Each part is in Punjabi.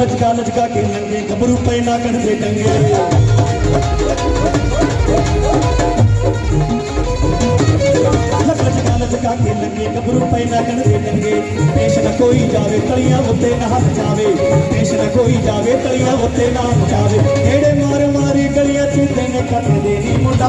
लटका लटका के नंगे गबरू पे ना कर दे लचका ना डंगे न कोई जावे, तलिया उत्ते ना हस पेश न कोई जावे, तलिया उत्ते ना हस मार मारी गलियाँ चिंदे ने कर देनी मुंडा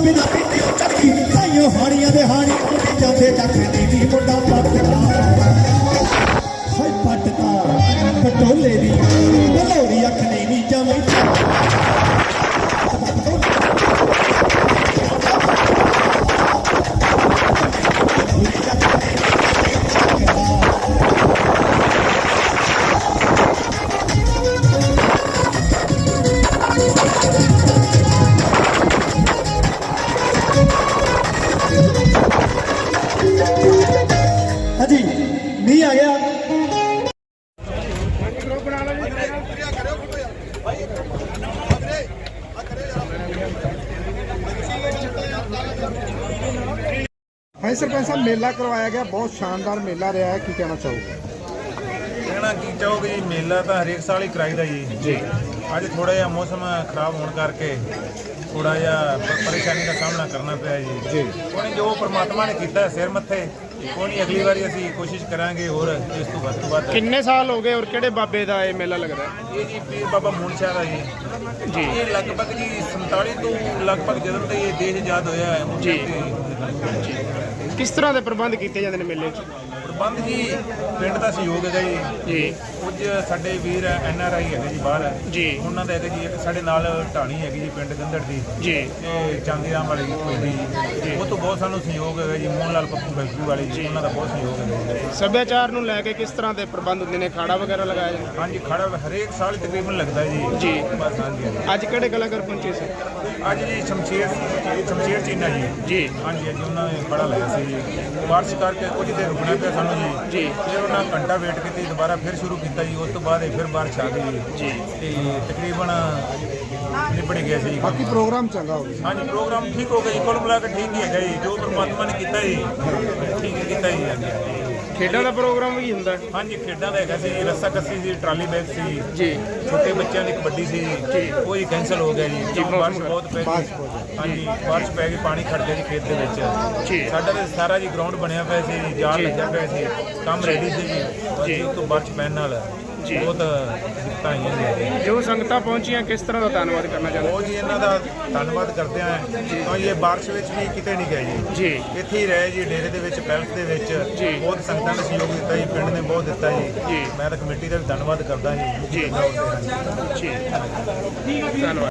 ਬਿਨਾ ਪੀਤੀਓ ਚੱਕੀ। ਤਾਈਓ ਹਾਣੀਆਂ ਦੇ ਹਾਣੀ ਉੱਤੇ ਜਾਂਦੇ ਚੱਕ ਦੀ ਵੀ ਮੁੰਡਾ ਪੱਟਦਾ ਹਾਂ ਸਰਪੰਚ ਸਾਹਿਬ ਮੇਲਾ ਕਰਵਾਇਆ ਗਿਆ ਬਹੁਤ ਸ਼ਾਨਦਾਰ ਮੇਲਾ ਰਿਹਾ ਹੈ ਕੀ ਕਹਿਣਾ ਚਾਹੋਗੇ? ਕਹਿਣਾ ਕੀ ਚਾਹੋਗੇ ਜੀ? ਮੇਲਾ ਤਾਂ ਹਰੇਕ ਸਾਲ ਹੀ ਕਰਾਈਦਾ ਜੀ। ਜੀ। ਅੱਜ ਥੋੜਾ ਜਿਹਾ ਮੌਸਮ ਖਰਾਬ ਹੋਣ ਕਰਕੇ ਥੋੜਾ ਜਿਹਾ ਪ- ਪਰੇਸ਼ਾਨੀ ਦਾ ਸਾਹਮਣਾ ਕਰਨਾ ਪਿਆ ਜੀ। ਜੀ। ਕੋਈ ਜੋ ਪ੍ਰਮਾਤਮਾ ਨੇ ਕੀਤਾ ਹੈ ਸਿਰ ਮੱਥੇ ਕੋਈ ਨਹੀਂ ਅਗਲੀ ਵਾਰੀ ਅਸੀਂ ਕੋਸ਼ਿਸ਼ ਕਰਾਂਗੇ ਹੋਰ ਇਸ ਤੋਂ ਵੱਧ ਤੋਂ ਵੱਧ। ਕਿੰਨੇ ਸਾਲ ਹੋ ਗਏ ਔਰ ਕਿਹੜੇ ਬਾਬੇ ਦਾ ਇਹ ਮੇਲਾ ਲੱਗਦਾ? ਹੈ ਇਹ ਜੀ ਪੀਰ ਬਾਬਾ ਮੂਨਸ਼ਾਹ ਦਾ ਜੀ। ਜੀ। ਇਹ ਲਗਭਗ ਜੀ 47 ਤੋਂ ਲਗਭਗ ਜਦੋਂ ਤੋਂ ਇਹ ਦੇਸ਼ ਆਜ਼ਾਦ ਹੋਇਆ ਹੈ ਉਸ ਜੀ। ਤੇ। ਕਿਸ ਤਰ੍ਹਾਂ ਦੇ ਪ੍ਰਬੰਧ ਕੀਤੇ ਜਾਂਦੇ ਨੇ ਮੇਲੇ 'ਚ? ਪ੍ਰਬੰਧ ਜੀ ਪਿੰਡ ਦਾ ਸਹਿਯੋਗ ਹੈਗਾ ਜੀ। ਜੀ। ਕੁਝ ਸਾਡੇ ਵੀਰ ਐਨ ਆਰ ਆਈ ਹੈਗੇ ਜੀ ਬਾਹਰ ਜੀ। ਉਹਨਾਂ ਦਾ ਹੈਗਾ ਜੀ ਇੱਕ ਸਾਡੇ ਨਾਲ ਢਾਣੀ ਹੈਗੀ ਜੀ ਪਿੰਡ ਗੰਦੜ ਦੀ। ਜੀ। ਇਹ ਚਾਂਦੀਰਾਮ ਵਾਲੀ ਕੋਈ ਜੀ। ਉਹ ਤੋਂ ਬਹੁਤ ਸਾਨੂੰ ਸਹਿਯੋਗ ਹੈਗਾ ਜੀ ਮੋਹਨ ਲਾਲ ਪੱਪੂ ਫੈਕਟਰੀ ਵਾਲੇ ਜੀ ਉਹਨਾਂ ਦਾ ਬਹੁਤ ਸਹਿਯੋਗ ਹੈਗਾ ਜੀ। ਸੱਭਿਆਚਾਰ ਨੂੰ ਲੈ ਕੇ ਕਿਸ ਤਰ੍ਹਾਂ ਦੇ ਪ੍ਰਬੰਧ ਹੁੰਦੇ ਨੇ? ਖਾੜਾ ਵਗੈਰਾ ਲਗਾਇਆ ਜਾਂਦਾ? ਹਾਂਜੀ ਖੜਾ ਹਰੇਕ ਸਾਲ ਤਕਰੀਬਨ ਲੱਗਦਾ ਜੀ। ਜੀ। ਬਸ ਹਾਂਜੀ ਹਾਂਜੀ। ਅੱਜ ਕਿਹੜੇ ਕਲਾਕਾਰ ਪਹੁੰਚੇ ਸੀ? ਅੱਜ ਜੀ ਸ਼ਮਸ਼ੇਰ ਸ਼ਮਸ਼ੇਰ ਚੀਨਾ ਜੀ। ਜੀ। ਹਾਂਜੀ ਹਾਂਜੀ ਉਹਨਾਂ ਨੇ ਬੜਾ ਲਾਇਆ ਸੀ ਜੀ। ਬਾਰਿਸ਼ ਕਰਕੇ ਕੁਝ ਦੇਰ ਰੁਕਣਾ ਪਿਆ ਸਾਨੂੰ ਜੀ। ਜੀ। ਫਿਰ ਉਹਨਾਂ ਘੰਟਾ ਵੇਟ ਕੀਤੀ ਦੁਬਾਰਾ ਫਿਰ ਸ਼ੁਰੂ ਕੀਤਾ ਜੀ ਉਸ ਤੋਂ ਬਾਅਦ ਇਹ ਫਿਰ ਬਾਰਿਸ਼ ਆ ਗਈ ਜੀ। ਤੇ ਤਕਰੀਬਨ ਨਿਬੜ ਗਿਆ ਸੀ ਬਾਕੀ ਪ੍ਰੋਗਰਾਮ ਚੰਗਾ ਹੋ ਗਿਆ ਹਾਂਜੀ ਪ੍ਰੋਗਰਾਮ ਠੀਕ ਹੋ ਗਿਆ ਜੀ। ਕੁੱਲ ਮਿਲਾ ਕੇ ਠੀਕ ਹੀ ਹੈਗਾ ਜੀ। ਜੋ ਪਰਮਾਤਮਾ ਨੇ ਕੀਤਾ ਜੀ ਠੀਕ ਹੀ ਕੀਤਾ ਜੀ। ਖੇਡਾਂ ਦਾ ਪ੍ਰੋਗਰਾਮ ਵੀ ਹੁੰਦਾ ਹਾਂਜੀ ਖੇਡਾਂ ਦਾ ਹੈਗਾ ਸੀ। ਜੀ ਰੱਸਾ ਕੱਸੀ ਸੀ ਟਰਾਲੀ ਬੈਗ ਸੀ। ਜੀ। ਛੋਟੇ ਬੱਚਿਆਂ ਦੀ ਕਬੱਡੀ ਸੀ। ਜੀ। ਉਹ ਹੀ ਕੈਨਸਲ ਹੋ ਗਿਆ ਜੀ। ਜੀ ਬਹੁਤ ਪੈ ਗਈ। ਬਹੁਤ ਹਾਂਜੀ ਬਾਰਿਸ਼ ਪੈ ਗਈ ਪਾਣੀ ਖੜ ਗਿਆ ਜੀ ਖੇਤ ਦੇ ਵਿੱਚ। ਜੀ। ਸਾਡਾ ਤੇ ਸਾਰਾ ਜੀ ਗਰਾਊਂਡ ਬਣਿਆ ਪਿਆ ਸੀ ਜੀ। ਜਾਲ ਲੱਗਿਆ ਪਿਆ ਸੀ ਕੰਮ ਰੈਡੀ ਸੀ ਜੀ। ਜੀ। ਉਸ ਤੋਂ ਬਾਰਿਸ਼ ਪੈਣ ਨਾਲ ਜੀ। ਬਹੁਤ ਦਿੱਕਤਾਂ ਆਈਆਂ ਜੀ। ਜੋ ਸੰਗਤਾਂ ਪਹੁੰਚੀਆਂ ਕਿਸ ਤਰ੍ਹਾਂ ਦਾ ਧੰਨਵਾਦ ਕਰਨਾ ਚਾਹੁੰਦੇ ਬਹੁਤ ਜੀ ਇਹਨਾਂ ਦਾ ਧੰਨਵਾਦ ਕਰਦੇ ਹਾਂ। ਕਿਉਂ ਇਹ ਬਾਰਿਸ਼ ਵਿੱਚ ਵੀ ਕਿਤੇ ਨਹੀਂ ਗਏ ਜੀ। ਜੀ। ਇੱਥੇ ਹੀ ਰਹੇ ਜੀ ਡੇਰੇ ਦੇ ਵਿੱਚ ਪੈਲਸ ਦੇ ਵਿੱਚ। ਬਹੁਤ ਸੰਗਤਾਂ ਨੇ ਸਹਿਯੋਗ ਦਿੱਤਾ ਜੀ ਪਿੰਡ ਨੇ ਬਹੁਤ ਦਿੱਤਾ ਜੀ। ਮੈਂ ਤਾਂ ਕਮੇਟੀ ਦਾ ਵੀ ਧੰਨਵਾਦ ਕਰਦਾ। ਜੀ। ਜੀ। ਧੰਨਵਾਦ।